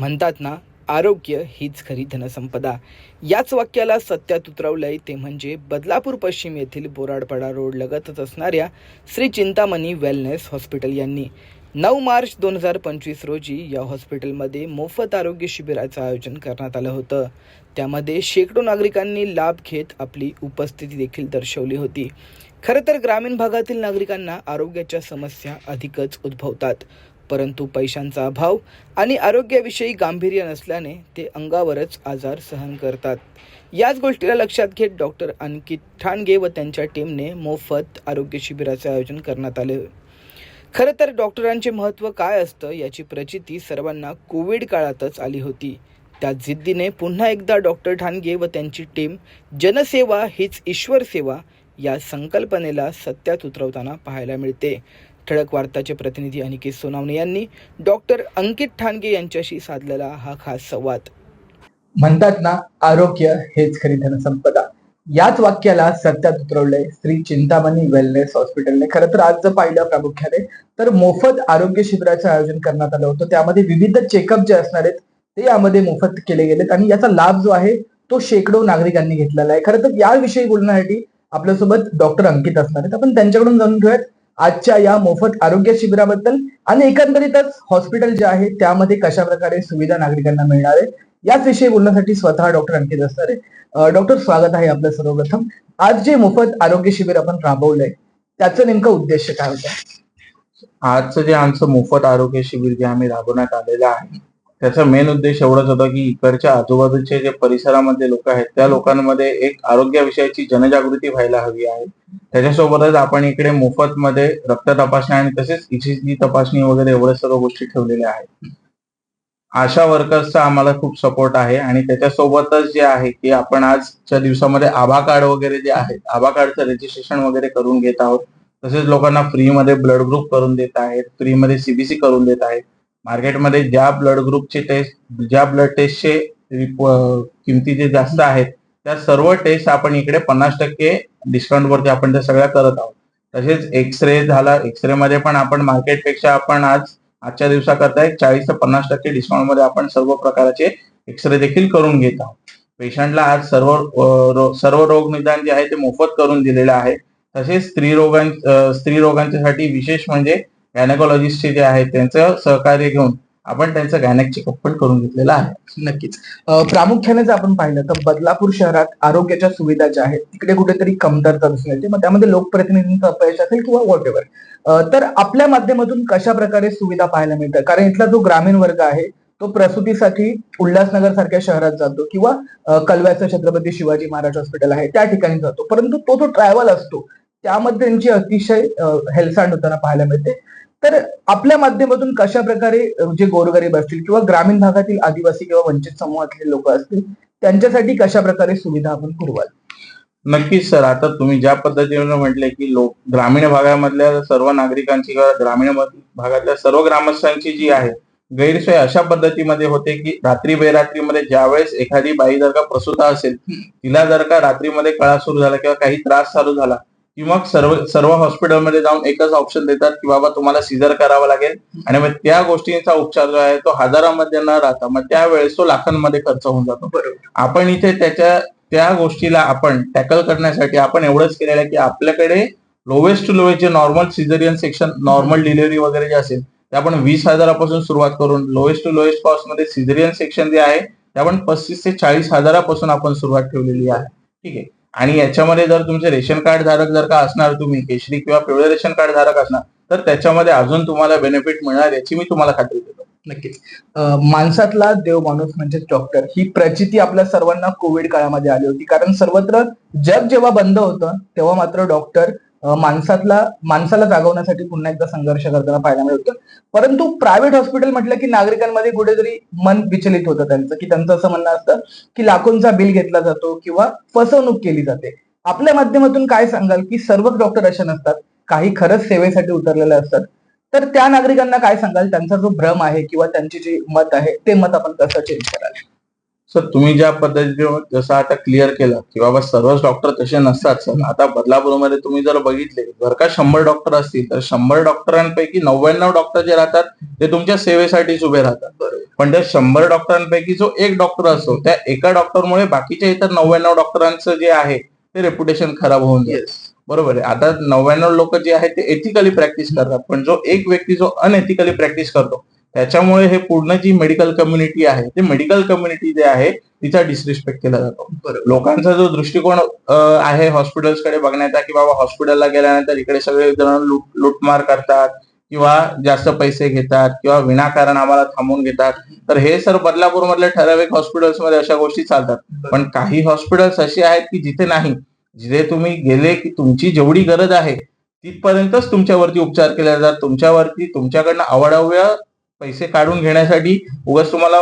म्हणतात ना आरोग्य हीच खरी धनसंपदा. याच वाक्याला सत्यात उतरवलंय ते म्हणजे बदलापूर पश्चिम येथील बोराडपाडा रोड लगतच असणाऱ्या श्री चिंतामणी वेलनेस हॉस्पिटल यांनी नऊ मार्च दोन हजार पंचवीस रोजी या हॉस्पिटलमध्ये मोफत आरोग्य शिबिराचं आयोजन करण्यात आलं होतं. त्यामध्ये शेकडो नागरिकांनी लाभ घेत आपली उपस्थिती देखील दर्शवली होती. खरं तर ग्रामीण भागातील नागरिकांना आरोग्याच्या समस्या अधिकच उद्भवतात. परंतु पैशांचा अभाव आणि आरोग्याविषयी गांभीर्य नसल्याने ते अंगावरच आजार सहन करतात. याच गोष्टीला लक्षात घेत डॉक्टर अंकित ठाणगे व त्यांच्या टीमने मोफत आरोग्य शिबिराचे आयोजन करण्यात आले. खरं तर डॉक्टरांचे महत्त्व काय असतं याची प्रचिती सर्वांना कोविड काळातच आली होती. त्या जिद्दीने पुन्हा एकदा डॉक्टर ठाणगे व त्यांची टीम जनसेवा हीच ईश्वर सेवा या संकल्पनेला सत्यात उतरवताना पाहायला मिळते. ठळक वार्ताचे प्रतिनिधी अनिकेत सोनावणे यांनी डॉक्टर अंकित ठाणगे यांच्याशी साधलेला हा खास संवाद. म्हणतात ना आरोग्य हेच खरी धनसंपदा. याच वाक्याला सत्यात उतरवलंय श्री चिंतामणी वेलनेस हॉस्पिटलने खरं तर आज जर पाहिलं प्रामुख्याने तर मोफत आरोग्य शिबिराचं आयोजन करण्यात आलं होतं. त्यामध्ये विविध चेकअप जे असणार आहेत ते यामध्ये मोफत केले गेलेत. आणि याचा लाभ जो आहे तो शेकडो नागरिकांनी घेतलेला आहे. खरं तर याविषयी बोलण्यासाठी आपल्यासोबत डॉक्टर अंकित असणार आहेत. आपण त्यांच्याकडून जाणून घेऊयात. आजच्या या मोफत आरोग्य शिबिराबद्दल आणि एकंदरीतच हॉस्पिटल जे आहे त्यामध्ये कशा प्रकारे सुविधा नागरिकांना मिळणार आहे याच विषयी बोलण्यासाठी स्वतः डॉक्टर अंकित असणार आहे डॉक्टर स्वागत आहे आपलं सर्वप्रथम. आज जे मोफत आरोग्य शिबिर आपण राबवलंय त्याचं नेमकं उद्देश काय होतं? आजचं जे आमचं मोफत आरोग्य शिबिर जे आम्ही राबवण्यात आलेलं आहे त्याचा मेन उद्देश एवढाच होता की इकडच्या आजूबाजूचे जे परिसरामध्ये लोक आहेत त्या लोकांमध्ये एक आरोग्याविषयीची जनजागृती व्हायला हवी आहे. त्याच्यासोबतच आपण इकडे मोफत मध्ये रक्त तपासणी आणि तसेच इसीजी तपासणी वगैरे एवढ्या सर्व गोष्टी ठेवलेल्या आहेत. आशा वर्कर्सचा आम्हाला खूप सपोर्ट आहे आणि त्याच्यासोबतच जे आहे की आपण आजच्या दिवसामध्ये आभा कार्ड वगैरे जे आहेत आभा कार्डचं रजिस्ट्रेशन वगैरे करून घेत आहोत. तसेच लोकांना फ्रीमध्ये ब्लड ग्रुप करून देत आहेत फ्रीमध्ये सीबीसी करून देत आहेत. मार्केटमध्ये ज्या ब्लड ग्रुपचे टेस्ट ज्या ब्लड टेस्टचे किमती जे जास्त आहेत त्या सर्व टेस्ट आपण इकडे पन्नास टक्के डिस्काउंट वरती आपण त्या सगळ्या करत आहोत. तसेच एक्सरे झाला एक्सरे मध्ये पण आपण मार्केटपेक्षा आपण आज आजच्या दिवसाकरता एक चाळीस ते पन्नास टक्के डिस्काउंटमध्ये आपण सर्व प्रकारचे एक्सरे देखील करून घेत आहोत. पेशंटला आज सर्व सर्व रोग निदान जे आहे ते मोफत करून दिलेलं आहे. तसेच स्त्री रोगां स्त्री रोगांच्यासाठी विशेष म्हणजे गायनेकॉलॉजिस्टचे जे आहेत त्यांचं सहकार्य घेऊन आपण त्यांचं गायनाक चेकअप पण करून घेतलेलं आहे. नक्कीच. प्रामुख्याने जर आपण पाहिलं तर बदलापूर शहरात आरोग्याच्या सुविधा ज्या आहेत तिकडे कुठेतरी कमतरता दिसून येते. मग त्यामध्ये लोकप्रतिनिधींचं अपयश असेल किंवा वॉट एव्हर तर आपल्या माध्यमातून कशा प्रकारे सुविधा पाहायला मिळतात? कारण इथला जो ग्रामीण वर्ग आहे तो प्रसूतीसाठी उल्हासनगर सारख्या शहरात जातो किंवा कलव्याचं छत्रपती शिवाजी महाराज हॉस्पिटल आहे त्या ठिकाणी जातो. परंतु तो जो ट्रॅव्हल असतो त्यामध्ये त्यांची अतिशय हेल्थ होताना पाहायला मिळते. तर आपल्या माध्यमातून कशा प्रकारे जे गोरगरीब असतील किंवा ग्रामीण भागातील आदिवासी किंवा वंचित समूहातले लोक असतील त्यांच्यासाठी कशा प्रकारे सुविधा आपण पुरवाल नक्कीच सर. आता तुम्ही ज्या पद्धतीने म्हटले की लोक ग्रामीण भागामधल्या सर्व नागरिकांची किंवा ग्रामीण भागातल्या सर्व ग्रामस्थांची जी आहे गैरसोय अशा पद्धतीमध्ये होते की रात्री बेरात्रीमध्ये ज्यावेळेस एखादी बाई जर का प्रसूता असेल तिला जर का रात्रीमध्ये कळा सुरू झाला किंवा काही त्रास चालू झाला की मग सर्व सर्व हॉस्पिटलमध्ये जाऊन एकच ऑप्शन देतात की बाबा तुम्हाला सिजर करावं लागेल. आणि मग त्या गोष्टींचा उपचार जो आहे तो हजारामध्ये न राहता मग त्यावेळेस तो लाखांमध्ये खर्च होऊन जातो. आपण इथे त्याच्या त्या गोष्टीला आपण टॅकल करण्यासाठी आपण एवढंच केलेलं आहे की आपल्याकडे लोवेस्ट टू लोवेस्ट जे normal caesarean section normal delivery वगैरे जे असेल ते आपण वीस हजारापासून सुरुवात करून लोवेस्ट टू लोवेस्ट कॉस्टमध्ये सिझरियन सेक्शन जे आहे ते आपण पस्तीस ते चाळीस हजारापासून आपण सुरुवात ठेवलेली आहे. ठीक आहे? आणि याच्यामध्ये जर तुमचे रेशन कार्ड धारक जर का असणार तुम्ही केशरी किंवा पिवळे रेशन कार्ड धारक असणार तर त्याच्यामध्ये अजून तुम्हाला बेनिफिट मिळणार याची मी तुम्हाला खात्री देतो. नक्कीच. माणसातला देव माणूस म्हणजेच डॉक्टर ही प्रचिती आपल्या सर्वांना कोविड काळामध्ये आली होती. कारण सर्वत्र जग जेव्हा बंद होतं तेव्हा मात्र डॉक्टर माणसातला माणसाला जागवण्यासाठी पुन्हा एकदा संघर्ष करताना पाहायला मिळतो परंतु प्रायव्हेट हॉस्पिटल म्हटलं की नागरिकांमध्ये कुठेतरी मन विचलित होतं त्यांचं. की त्यांचं असं म्हणणं असतं की लाखोंचा बिल घेतला जातो किंवा फसवणूक केली जाते. आपल्या माध्यमातून काय सांगाल की सर्वच डॉक्टर असे नसतात. काही खरंच सेवेसाठी उतरलेले असतात. तर त्या नागरिकांना काय सांगाल? त्यांचा जो भ्रम आहे किंवा त्यांची जी मत आहे ते मत आपण कसं चेंज कराल? सर तुम्ही ज्या पद्धतीने जसं आता क्लिअर केलं की बाबा सर्वच डॉक्टर तसे नसतात सर. आता बदलापूरमध्ये तुम्ही जर बघितले जर का शंभर डॉक्टर असतील तर शंभर डॉक्टरांपैकी नव्याण्णव डॉक्टर जे राहतात ते तुमच्या सेवेसाठीच उभे राहतात. पण त्या शंभर डॉक्टरांपैकी जो एक डॉक्टर असतो त्या एका डॉक्टरमुळे बाकीच्या इतर नव्याण्णव डॉक्टरांचं जे आहे ते रेप्युटेशन खराब होऊन जाईल बरोबर आहे. आता नव्याण्णव लोक जे आहेत ते एथिकली प्रॅक्टिस करतात. पण जो एक व्यक्ती जो अनएथिकली प्रॅक्टिस करतो त्याच्यामुळे हे पूर्ण जी मेडिकल कम्युनिटी आहे ते मेडिकल कम्युनिटी जे आहे तिचा डिसरिस्पेक्ट केला जातो. लोकांचा जो दृष्टिकोन आहे हॉस्पिटल्सकडे बघण्याचा की बाबा हॉस्पिटलला गेल्यानंतर इकडे सगळे जण लूट लूटमार करतात किंवा जास्त पैसे घेतात किंवा विनाकारण आम्हाला थांबवून घेतात तर हे सर बदलापूर मधल्या ठराविक हॉस्पिटल्समध्ये अशा गोष्टी चालतात. पण काही हॉस्पिटल्स अशी आहेत की जिथे नाही जिथे तुम्ही गेले की तुमची जेवढी गरज आहे तिथपर्यंतच तुमच्यावरती उपचार केले जातात. तुमच्यावरती तुमच्याकडनं आवडाव्या पैसे काढून घेण्यासाठी उगाच तुम्हाला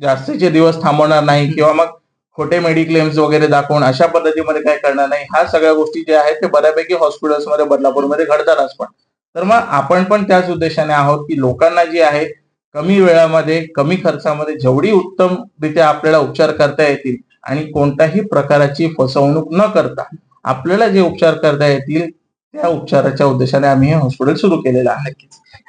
जास्तीचे दिवस थांबवणार नाही किंवा मग खोटे मेडिक्लेम्स वगैरे दाखवून अशा पद्धतीमध्ये काय करणार नाही. ह्या सगळ्या गोष्टी ज्या आहेत ते बऱ्यापैकी हॉस्पिटल्समध्ये बदलापूरमध्ये घडतातच पण. तर मग आपण पण त्याच उद्देशाने आहोत की लोकांना जी आहे कमी वेळामध्ये कमी खर्चामध्ये जेवढी उत्तमरित्या आपल्याला उपचार करता येतील आणि कोणत्याही प्रकाराची फसवणूक न करता आपल्याला जे उपचार करता येतील त्या उपचाराच्या उद्देशाने आम्ही हे हॉस्पिटल सुरू केलेलं आहे.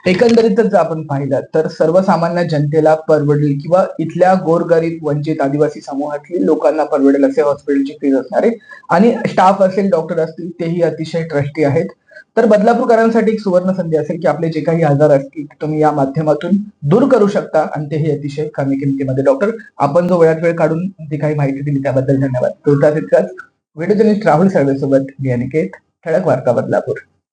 एकंदरीतच जर आपण पाहिलं तर सर्वसामान्य जनतेला परवडेल किंवा इथल्या गोरगरीब वंचित आदिवासी समूहातील लोकांना परवडेल असे हॉस्पिटलची फीज असणारे आणि स्टाफ असेल डॉक्टर असतील तेही अतिशय ट्रस्टी आहेत. तर बदलापूरकरांसाठी एक सुवर्ण संधी असेल की आपले जे काही आजार असतील तुम्ही या माध्यमातून दूर करू शकता आणि तेही अतिशय कमी किमतीमध्ये. डॉक्टर आपण जो वेळात वेळ काढून जी काही माहिती दिली त्याबद्दल धन्यवाद. तुर्तास इतकाच व्हिडिओ राहुल सर्वेसोबत मी अनिकेत. ठळक वार्ता बदलापूर